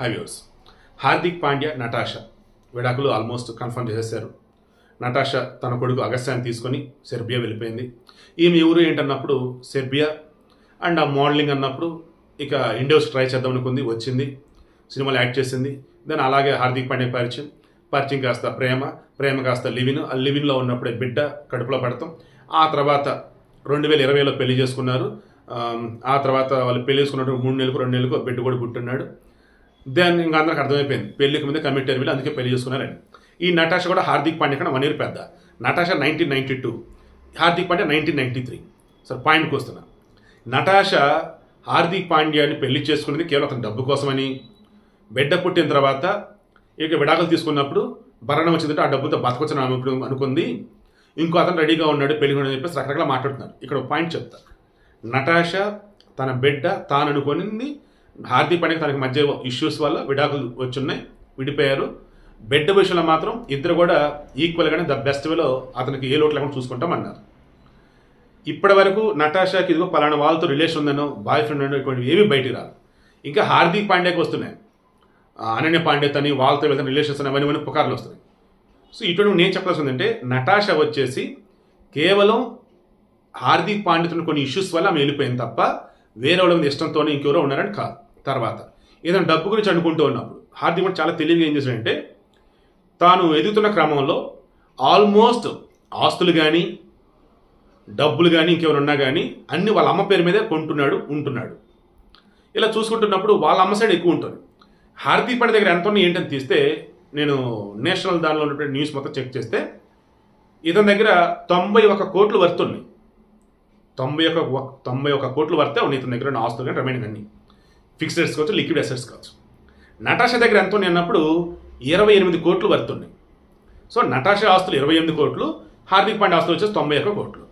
Hi viewers Hardik Pandya Natasha. విడాకులు almost confirm చేసేసారు నటాషా తన కొడుకు అగస్త్యాన్ని తీసుకొని సెర్బియా వెళ్ళిపోయింది. ఈమె ఎవరు ఏంటన్నప్పుడు సెర్బియా అండ్ ఆ మోడలింగ్ అన్నప్పుడు ఇక ఇండియోస్ ట్రై చేద్దాం అనుకుంది వచ్చింది. సినిమాలో యాక్ట్ చేసింది. దెన్ అలాగే హార్దిక్ పాండ్యా పరిచయం. పరిచయం కాస్త ప్రేమ ప్రేమ కాస్త లివిన్. ఆ లివిన్లో ఉన్నప్పుడే బిడ్డ కడుపులో పడతాం. ఆ తర్వాత రెండు వేల ఇరవైలో పెళ్ళి చేసుకున్నారు. ఆ తర్వాత వాళ్ళు పెళ్ళి చేసుకున్నట్టు మూడు నెలలకు రెండు నెలలకు బిడ్డ కూడా పుట్టున్నాడు. దెన్ ఇంకా అందరికి అర్థమైపోయింది. పెళ్ళికి ముందే కమిట్ వీళ్ళు అందుకే పెళ్ళి చేసుకున్నారని. ఈ నటాష కూడా హార్దిక్ పాండ్యా కన్నా వన్ ఇయర్ పెద్ద. Natasha nineteen ninety two Hardik Pandya nineteen ninety three sir పాయింట్కి వస్తున్నా నటాష హార్దిక్ పాండ్యాని పెళ్ళి చేసుకున్నది కేవలం అతని డబ్బు కోసమని. బిడ్డ పుట్టిన తర్వాత ఇక విడాకులు తీసుకున్నప్పుడు భరణం వచ్చిందంటే ఆ డబ్బుతో బతకొచ్చని ఆమె అనుకుంది. ఇంకో అతను రెడీగా ఉన్నాడు పెళ్ళి అని చెప్పేసి రకరకాల మాట్లాడుతున్నారు. ఇక్కడ ఒక పాయింట్ చెప్తా. నటాష తన బిడ్డ తాను అనుకునింది హార్దిక్ పాండ్యకి తనకి మధ్య ఇష్యూస్ వల్ల విడాకులు వచ్చున్నాయి విడిపోయారు. బిడ్డ విషయంలో మాత్రం ఇద్దరు కూడా ఈక్వల్గానే ద బెస్ట్ వేలో అతనికి ఏ లోటు లేకుండా చూసుకుంటామన్నారు. ఇప్పటి వరకు నటాషాకి ఇదిగో పలానా వాళ్ళతో రిలేషన్ ఉందనో బాయ్ ఫ్రెండ్ ఉందో ఇటువంటి ఏమీ బయటికి రాదు. ఇంకా హార్దిక్ పాండ్యాకి వస్తున్నాయి. అనన్య పాండే తని వాళ్ళతో వెళ్తాను రిలేషన్స్ అని అవన్నీ పుకార్లు వస్తున్నాయి. సో ఇటువంటి నేను చెప్పాల్సి ఏంటంటే నటాషా వచ్చేసి కేవలం హార్దిక్ పాండ్యతో కొన్ని ఇష్యూస్ వల్ల ఆమె వెళ్ళిపోయింది తప్ప వేరే వాళ్ళ మీద ఇష్టంతోనే ఇంకెవరో ఉన్నారని కాదు. తర్వాత ఏదైనా డబ్బు గురించి అనుకుంటూ ఉన్నప్పుడు హార్దిక్ పాండ్య చాలా తెలివిగా ఏం చేశాడంటే తాను ఎదుగుతున్న క్రమంలో ఆల్మోస్ట్ ఆస్తులు కానీ డబ్బులు కానీ ఇంకేమైనా ఉన్నా కానీ అన్ని వాళ్ళ అమ్మ పేరు మీదే కొంటున్నాడు ఉంటున్నాడు. ఇలా చూసుకుంటున్నప్పుడు వాళ్ళ అమ్మ సైడ్ ఎక్కువ ఉంటుంది. హార్దిక్ పాండ్య దగ్గర ఎంత ఉన్నాయి ఏంటని తీస్తే నేను నేషనల్ దానిలో ఉన్నటువంటి న్యూస్ మొత్తం చెక్ చేస్తే ఇతని దగ్గర తొంభై ఒక కోట్లు వర్తున్నాయి తొంభై ఒక తొంభై ఒక కోట్లు వర్తే ఉన్నాయి ఇతని దగ్గర ఉన్న ఆస్తులు కానీ రిమైనింగ్ అన్నీ. ఫిక్స్డ్ అసెట్స్ కావచ్చు లిక్విడ్ అసెట్స్ కావచ్చు. నటాషా దగ్గర ఎంత ఉన్నాయి అన్నప్పుడు ఇరవై ఎనిమిది కోట్లు వర్త్ ఉన్నాయి సో నటాషా ఆస్తులు ఇరవై ఎనిమిది కోట్లు హార్దిక్ పాండ్య ఆస్తులు వచ్చేసి తొంభై ఒక్క కోట్లు.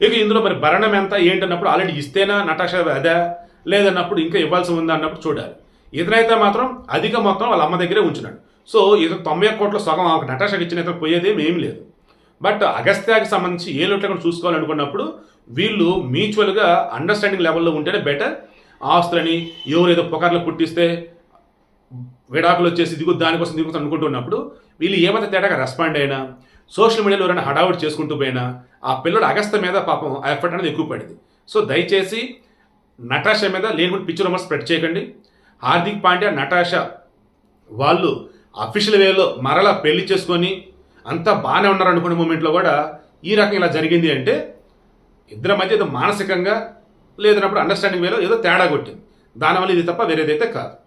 ఇక ఇందులో మరి భరణం ఎంత ఏంటన్నప్పుడు ఆల్రెడీ ఇస్తేనా నటాషా అదా? లేదన్నప్పుడు ఇంకా ఇవ్వాల్సి ఉందా అన్నప్పుడు చూడాలి. ఇతనైతే మాత్రం అధిక మొత్తం వాళ్ళ అమ్మ దగ్గరే ఉంచున్నాడు. సో ఇతను తొంభై ఒక్క కోట్ల సగం ఆమెకు నటాషాకి ఇచ్చిన ఇతను పోయేది ఏం లేదు. బట్ అగస్త్యాకి సంబంధించి ఏ లోట్లు కూడా చూసుకోవాలనుకున్నప్పుడు వీళ్ళు మ్యూచువల్గా అండర్స్టాండింగ్ లెవెల్లో ఉంటేనే బెటర్ ఆస్తులని ఎవరేదో ఏదో పుట్టిస్తే విడాకులు వచ్చేసి దిగు దానికోసం దిగుతుంది అనుకుంటున్నప్పుడు వీళ్ళు ఏమైతే తేడాగా రెస్పాండ్ అయినా సోషల్ మీడియాలో ఎవరైనా హడావుడి చేసుకుంటూ పోయినా ఆ పిల్లడు అగస్త మీద పాపం ఆ ఎఫర్ట్ అనేది ఎక్కువ పడింది. సో దయచేసి నటాషా మీద లేనిపోయిన పిక్చర్ రూమర్ స్ప్రెడ్ చేయకండి. హార్దిక్ పాండ్యా నటాషా వాళ్ళు అఫీషియల్ వేలో మరలా పెళ్ళి చేసుకొని అంతా బాగానే ఉన్నారు అనుకునే మూమెంట్లో కూడా ఈ రకం ఇలా జరిగింది అంటే ఇద్దరి మధ్య మానసికంగా లేదన్నప్పుడు అండర్స్టాండింగ్ వేలో ఏదో తేడా కొట్టింది. దానివల్ల ఇది తప్ప వేరేదైతే కాదు.